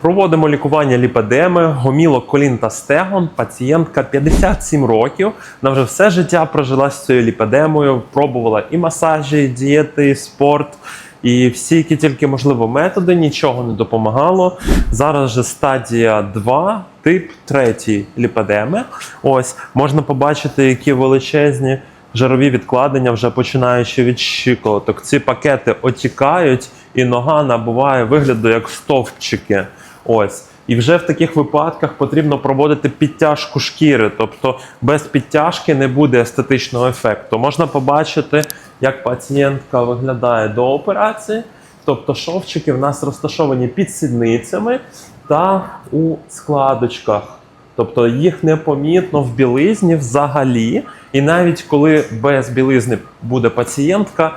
Проводимо лікування ліпедеми, гомілок колін та стегон. Пацієнтка 57 років. Вона вже все життя прожила з цією ліпедемою, пробувала і масажі, і дієти, і спорт. І всі, які тільки можливо методи, нічого не допомагало. Зараз же стадія 2, тип 3 ліпедеми. Ось можна побачити, які величезні жирові відкладення, вже починаючи від щиколоток. Ці пакети отікають, і нога набуває вигляду як стовпчики. Ось. І вже в таких випадках потрібно проводити підтяжку шкіри, тобто без підтяжки не буде естетичного ефекту. Можна побачити, як пацієнтка виглядає до операції. Тобто шовчики в нас розташовані під сідницями та у складочках. Тобто їх непомітно в білизні взагалі. І навіть коли без білизни буде пацієнтка,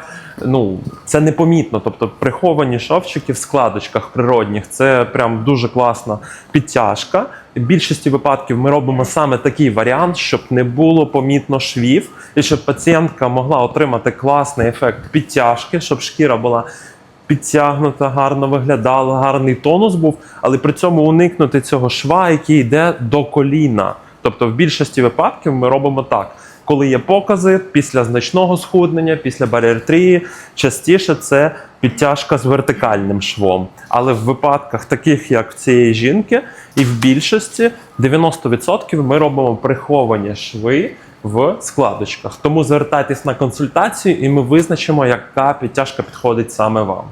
ну це непомітно. Тобто приховані шовчики в складочках природних. Це прям дуже класна підтяжка. В більшості випадків ми робимо саме такий варіант, щоб не було помітно швів, і щоб пацієнтка могла отримати класний ефект підтяжки, щоб шкіра була підтягнута, гарно виглядала, гарний тонус був, але при цьому уникнути цього шва, який йде до коліна. Тобто, в більшості випадків ми робимо так. Коли є покази після значного схуднення, після баріатрії, частіше це підтяжка з вертикальним швом. Але в випадках, таких як в цієї жінки, і в більшості 90% ми робимо приховані шви в складочках. Тому звертайтесь на консультацію, і ми визначимо, яка підтяжка підходить саме вам.